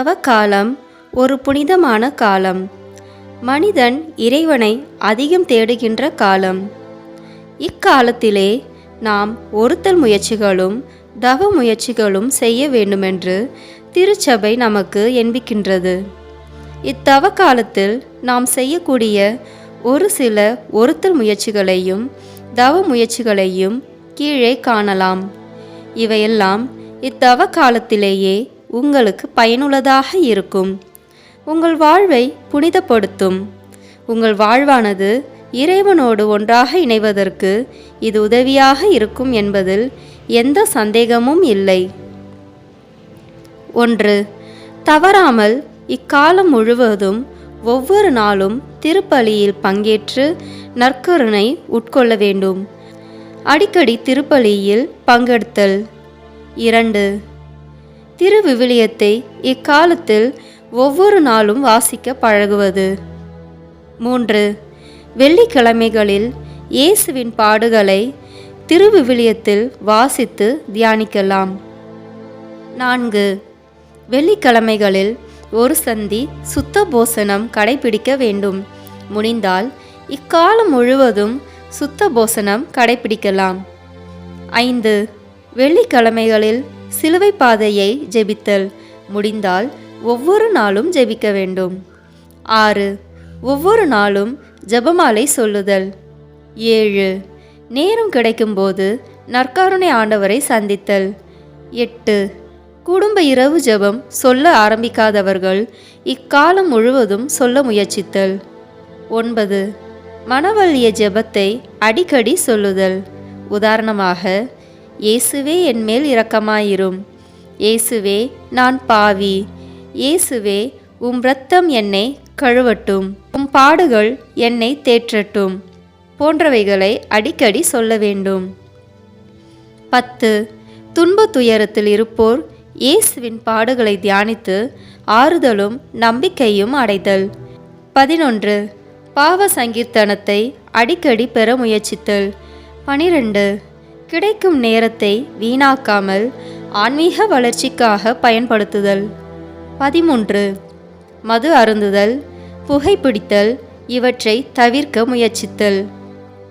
தவ காலம் ஒரு புனிதமான காலம். மனிதன் இறைவனை அதிகம் தேடுகின்ற காலம். இக்காலத்திலே நாம் ஒருத்தல் முயற்சிகளும் தவ முயற்சிகளும் செய்ய வேண்டுமென்று திருச்சபை நமக்கு எண்பிக்கின்றது. இத்தவ காலத்தில் நாம் செய்யக்கூடிய ஒரு சில ஒருத்தல் முயற்சிகளையும் தவ முயற்சிகளையும் கீழே காணலாம். இவையெல்லாம் இத்தவ காலத்திலேயே உங்களுக்கு பயனுள்ளதாக இருக்கும். உங்கள் வாழ்வை புனிதப்படுத்தும். உங்கள் வாழ்வானது இறைவனோடு ஒன்றாக இணைவதற்கு இது உதவியாக இருக்கும் என்பதில் எந்த சந்தேகமும் இல்லை. ஒன்று தவறாமல் இக்காலம் முழுவதும் ஒவ்வொரு நாளும் திருப்பலியில் பங்கேற்று நற்கருணை உட்கொள்ள வேண்டும். அடிக்கடி திருப்பலியில் பங்கெடுத்தல். இரண்டு திருவிவிலியத்தை இக்காலத்தில் ஒவ்வொரு நாளும் வாசிக்க பழகுவது. மூன்று வெள்ளிக்கிழமைகளில் இயேசுவின் பாடுகளை திருவிவிலியத்தில் வாசித்து தியானிக்கலாம். நான்கு வெள்ளிக்கிழமைகளில் ஒரு சந்தி சுத்த போசனம் கடைபிடிக்க வேண்டும். முடிந்தால் இக்காலம் முழுவதும் சுத்த போசனம் கடைபிடிக்கலாம். ஐந்து வெள்ளிக்கிழமைகளில் சிலுவை பாதையை ஜெபித்தல். முடிந்தால் ஒவ்வொரு நாளும் ஜெபிக்க வேண்டும். ஆறு. ஒவ்வொரு நாளும் ஜெபமாலை சொல்லுதல். ஏழு. நேரம் கிடைக்கும்போது நற்காருணை ஆண்டவரை சந்தித்தல். எட்டு. குடும்ப இரவு ஜெபம் சொல்ல ஆரம்பிக்காதவர்கள் இக்காலம் முழுவதும் சொல்ல முயற்சித்தல். ஒன்பது. மனவழிய ஜெபத்தை அடிக்கடி சொல்லுதல். உதாரணமாக இயேசுவே என்மேல் இரக்கமாயிரும். இயேசுவே நான் பாவி. இயேசுவே உம் இரத்தம் என்னை கழுவட்டும். உம் பாடுகள் என்னை தேற்றட்டும். போன்றவைகளை அடிக்கடி சொல்ல வேண்டும். பத்து துன்ப துயரத்தில் இருப்போர் இயேசுவின் பாடுகளை தியானித்து ஆறுதலும் நம்பிக்கையும் அடைதல். பதினொன்று பாவ சங்கீர்த்தனத்தை அடிக்கடி பெற முயற்சித்தல். பனிரெண்டு கிடைக்கும் நேரத்தை வீணாக்காமல் ஆன்மீக வளர்ச்சிக்காக பயன்படுத்துதல். பதிமூன்று. மது அருந்துதல் புகைப்பிடித்தல் இவற்றை தவிர்க்க முயற்சித்தல்.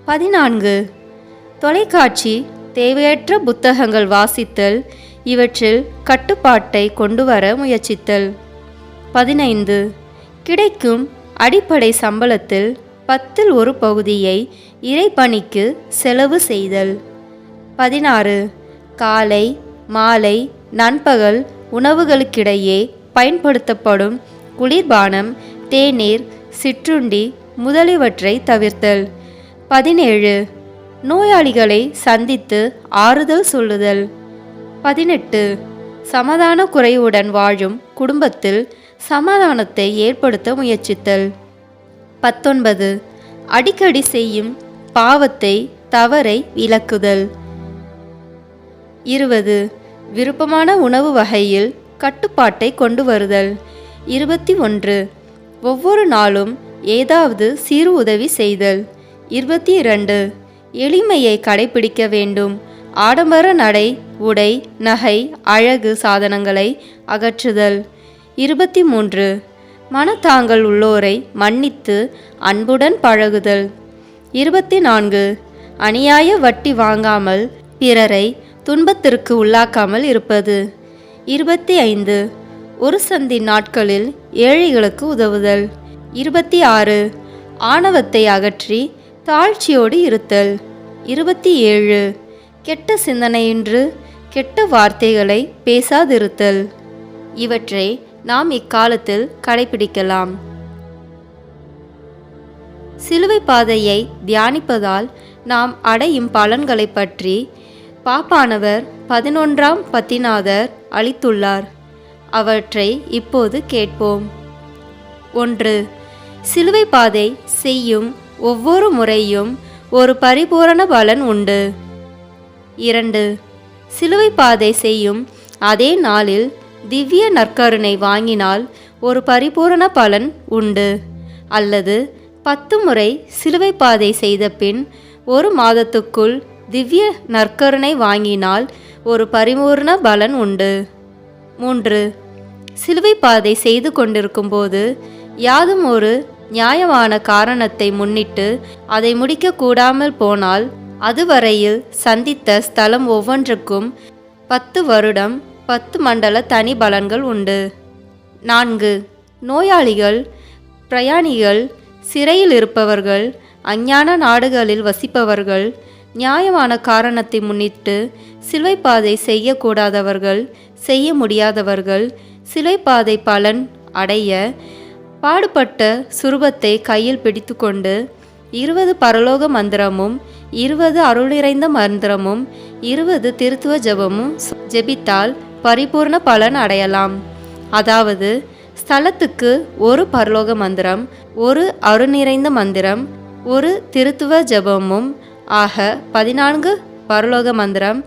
பதினான்கு. தொலைக்காட்சி தேவையற்ற புத்தகங்கள் வாசித்தல் இவற்றில் கட்டுப்பாட்டை கொண்டு வர முயற்சித்தல். பதினைந்து. கிடைக்கும் அடிப்படை சம்பளத்தில் பத்தில் ஒரு பகுதியை இறைப்பணிக்கு செலவு செய்தல். பதினாறு. காலை மாலை நண்பகல் உணவுகளுக்கிடையே பயன்படுத்தப்படும் குளிர்பானம் தேநீர் சிற்றுண்டி முதலியவற்றை தவிர்த்தல். பதினேழு. நோயாளிகளை சந்தித்து ஆறுதல் சொல்லுதல். பதினெட்டு. சமாதான குறைவுடன் வாழும் குடும்பத்தில் சமாதானத்தை ஏற்படுத்த முயற்சித்தல். பத்தொன்பது. அடிக்கடி செய்யும் பாவத்தை தவறை விளக்குதல். இருபது. விருப்பமான உணவு வகையில் கட்டுப்பாட்டை கொண்டு வருதல். இருபத்தி ஒன்று. ஒவ்வொரு நாளும் ஏதாவது சிறு உதவி செய்தல். இருபத்தி இரண்டு. எளிமையை கடைபிடிக்க வேண்டும். ஆடம்பர நடை உடை நகை அழகு சாதனங்களை அகற்றுதல். இருபத்தி மூன்று. மனத்தாங்கள் உள்ளோரை மன்னித்து அன்புடன் பழகுதல். இருபத்தி நான்கு. அநியாய வட்டி வாங்காமல் பிறரை துன்பத்திற்கு உள்ளாக்காமல் இருப்பது. இருபத்தி ஐந்து ஒரு சந்தி நாட்களில் ஏழைகளுக்கு உதவுதல். இருபத்தி ஆறு ஆணவத்தை அகற்றி தாழ்ச்சியோடு இருத்தல். இருபத்தி ஏழு கெட்ட சிந்தனையின்று கெட்ட வார்த்தைகளை பேசாதிருத்தல். இவற்றை நாம் இக்காலத்தில் கடைபிடிக்கலாம். சிலுவை பாதையை தியானிப்பதால் நாம் அடையும் பலன்களை பற்றி பாப்பானவர் பதினொன்றாம் பத்திநாதர் அளித்துள்ளார். அவற்றை இப்போது கேட்போம். ஒன்று சிலுவை பாதை செய்யும் ஒவ்வொரு முறையும் ஒரு பரிபூரண பலன் உண்டு. இரண்டு சிலுவை பாதை செய்யும் அதே நாளில் திவ்ய நற்கருணை வாங்கினால் ஒரு பரிபூரண பலன் உண்டு. அல்லது பத்து முறை சிலுவை பாதை செய்த பின் ஒரு மாதத்துக்குள் திவ்ய நற்கருணை வாங்கினால் ஒரு பரிபூர்ண பலன் உண்டு. மூன்று. சிலுவை பாதை செய்து கொண்டிருக்கும்போது யாதும் ஒரு நியாயமான காரணத்தை முன்னிட்டு அதை முடிக்க கூடாமல் போனால் அதுவரையில் சந்தித்த ஸ்தலம் ஒவ்வொன்றுக்கும் பத்து வருடம் பத்து மண்டல தனி பலன்கள் உண்டு. நான்கு. நோயாளிகள் பிரயாணிகள் சிறையில் இருப்பவர்கள் அஞ்ஞான நாடுகளில் வசிப்பவர்கள் நியாயமான காரணத்தை முன்னிட்டு சிலுவைப்பாதை செய்யக்கூடாதவர்கள் செய்ய முடியாதவர்கள் சிலைப்பாதை பலன் அடைய பாடுபட்ட சுரூபத்தை கையில் பிடித்துக்கொண்டு இருபது பரலோக மந்திரமும் இருபது அருள் நிறைந்த மந்திரமும் இருபது திருத்துவ ஜெபமும் ஜெபித்தால் பரிபூர்ண பலன் அடையலாம். அதாவது ஸ்தலத்துக்கு ஒரு பரலோக மந்திரம் ஒரு அருள் நிறைந்த மந்திரம் ஒரு திருத்துவ ஜெபமும் ஆக பதினான்கு பரலோக மந்திரம்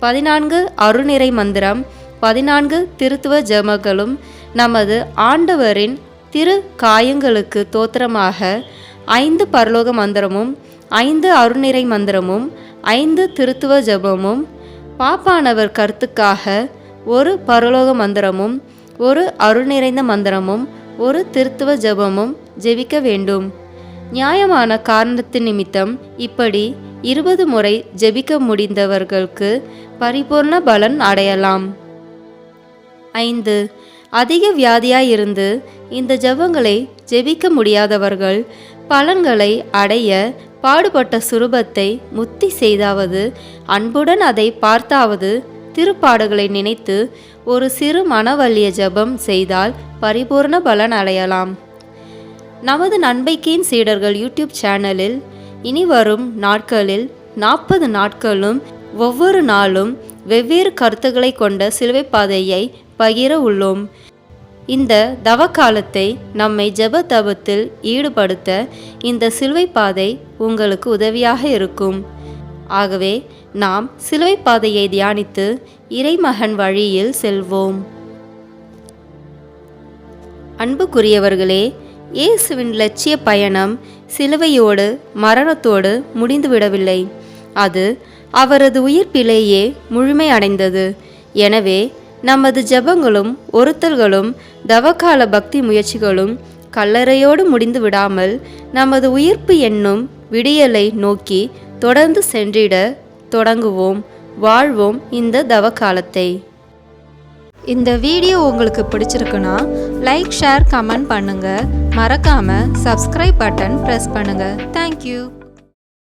பதினான்கு அருள்நிறை மந்திரம் பதினான்கு திருத்துவ ஜெபங்களும் நமது ஆண்டவரின் திரு காயங்களுக்கு தோத்திரமாக ஐந்து பரலோக மந்திரமும் ஐந்து அருநிறை மந்திரமும் ஐந்து திருத்துவ ஜெபமும் பாப்பானவர் கருத்துக்காக ஒரு பரலோக மந்திரமும் ஒரு அருள் நிறைந்த மந்திரமும் ஒரு திருத்துவ ஜெபமும் ஜெபிக்க வேண்டும். நியாயமான காரணத்தின் நிமித்தம் இப்படி இருபது முறை ஜெபிக்க முடிந்தவர்களுக்கு பரிபூர்ண பலன் அடையலாம். ஐந்து. அதிக வியாதியாயிருந்து இந்த ஜெபங்களை ஜெபிக்க முடியாதவர்கள் பலன்களை அடைய பாடுபட்ட சுரூபத்தை முத்தி செய்தாவது அன்புடன் அதை பார்த்தாவது திருப்பாடுகளை நினைத்து ஒரு சிறு மனவல்லிய ஜெபம் செய்தால் பரிபூர்ண பலன் அடையலாம். நமது நண்பைக்கின் சீடர்கள் யூடியூப் சேனலில் இனி வரும் நாட்களில் நாற்பது நாட்களும் ஒவ்வொரு நாளும் வெவ்வேறு கருத்துக்களை கொண்ட சிலுவை பாதையை பகிர உள்ளோம். இந்த தவக்காலத்தை நம்மை ஜெப தபத்தில் ஈடுபடுத்த இந்த சிலுவை பாதை உங்களுக்கு உதவியாக இருக்கும். ஆகவே நாம் சிலுவை பாதையை தியானித்து இறைமகன் வழியில் செல்வோம். அன்புக்குரியவர்களே இயேசுவின் லட்சிய பயணம் சிலுவையோடு மரணத்தோடு முடிந்துவிடவில்லை. அது அவரது உயிர்ப்பிலேயே முழுமை அடைந்தது எனவே நமது ஜெபங்களும் ஒருத்தல்களும் தவக்கால பக்தி முயற்சிகளும் கல்லறையோடு முடிந்து விடாமல் நமது உயிர்ப்பு என்னும் விடியலை நோக்கி தொடர்ந்து சென்றிட தொடங்குவோம். வாழ்வோம் இந்த தவக்காலத்தை. இந்த வீடியோ உங்களுக்கு பிடிச்சிருக்குன்னா லைக் ஷேர் கமெண்ட் பண்ணுங்கள் மறக்காமல் சப்ஸ்கிரைப் பட்டன் ப்ரெஸ் பண்ணுங்கள் தேங்க்யூ